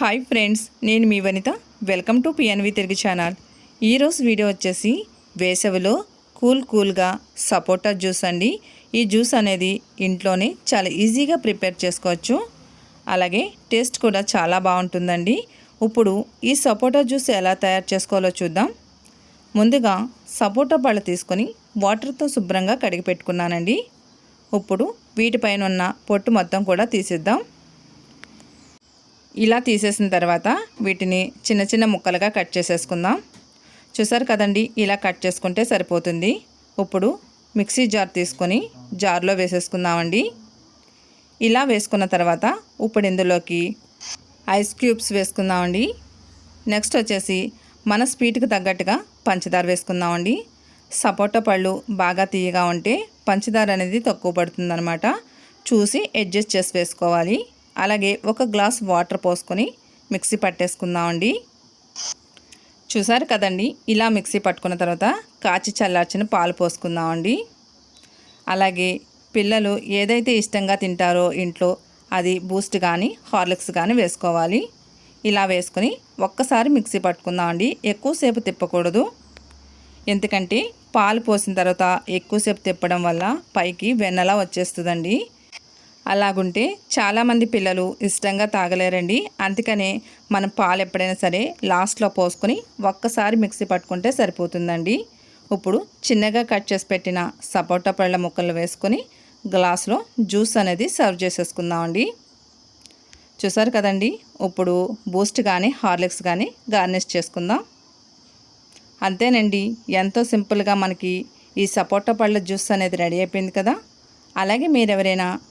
Hi friends నేను మీ Vanitha. Welcome to P N V Telugu channel. ఈరోజు video వచ్చేసి వేసవిలో కూల్ కూల్గా సపోటా జ్యూస్ అండి. ఈ జ్యూస్ అనేది ఇంట్లోనే చాలా ఈజీగా ప్రిపేర్ చేసుకోవచ్చు. అలాగే టేస్ట్ కూడా చాలా బాగుంటుందండి. ఇప్పుడు ఈ సపోటా జ్యూస్ ఎలా తయారు చేసుకోవాలో చూద్దాం. ముందుగా సపోటా పళ్ళు తీసుకొని వాటర్తో శుభ్రంగా కడిగి పెట్టుకున్నానండి. ఇప్పుడు వీటిపైన ఉన్న పొట్టు మొత్తం కూడా తీసేద్దాం. ఇలా తీసేసిన తర్వాత వీటిని చిన్న చిన్న ముక్కలుగా కట్ చేసేసుకుందాం. చూసారు కదండి ఇలా కట్ చేసుకుంటే సరిపోతుంది. ఇప్పుడు మిక్సీ జార్ తీసుకొని జార్లో వేసేసుకుందామండి. ఇలా వేసుకున్న తర్వాత ఇప్పుడు ఇందులోకి ఐస్ క్యూబ్స్ వేసుకుందామండి. నెక్స్ట్ వచ్చేసి మన స్వీట్కి తగ్గట్టుగా పంచదార వేసుకుందామండి. సపోటా పళ్ళు బాగా తీయగా ఉంటే పంచదార అనేది తక్కువ పడుతుందన్నమాట. చూసి అడ్జస్ట్ చేసి వేసుకోవాలి. అలాగే ఒక గ్లాస్ వాటర్ పోసుకొని మిక్సీ పట్టేసుకుందామండి. చూసారు కదండి? ఇలా మిక్సీ పట్టుకున్న తర్వాత కాచి చల్లార్చిన పాలు పోసుకుందామండి. అలాగే పిల్లలు ఏదైతే ఇష్టంగా తింటారో ఇంట్లో అది బూస్ట్ కానీ హార్లిక్స్ కానీ వేసుకోవాలి. ఇలా వేసుకొని ఒక్కసారి మిక్సీ పట్టుకుందామండి. ఎక్కువసేపు తిప్పకూడదు. ఎందుకంటే పాలు పోసిన తర్వాత ఎక్కువసేపు తిప్పడం వల్ల పైకి వెన్నలా వచ్చేస్తుందండి. అలాగుంటే చాలామంది పిల్లలు ఇష్టంగా తాగలేరండి. అందుకనే మనం పాలు ఎప్పుడైనా సరే లాస్ట్లో పోసుకొని ఒక్కసారి మిక్సీ పట్టుకుంటే సరిపోతుందండి. ఇప్పుడు చిన్నగా కట్ చేసి పెట్టిన సపోటా పళ్ళ ముక్కలు వేసుకొని గ్లాస్లో జ్యూస్ అనేది సర్వ్ చేసేసుకుందామండి. చూసారు కదండి? ఇప్పుడు బూస్ట్ కానీ హార్లిక్స్ కానీ గార్నిష్ చేసుకుందాం. అంతేనండి ఎంతో సింపుల్గా మనకి ఈ సపోటా పళ్ళ జ్యూస్ అనేది రెడీ అయిపోయింది కదా? అలాగే మీరు ఎవరైనా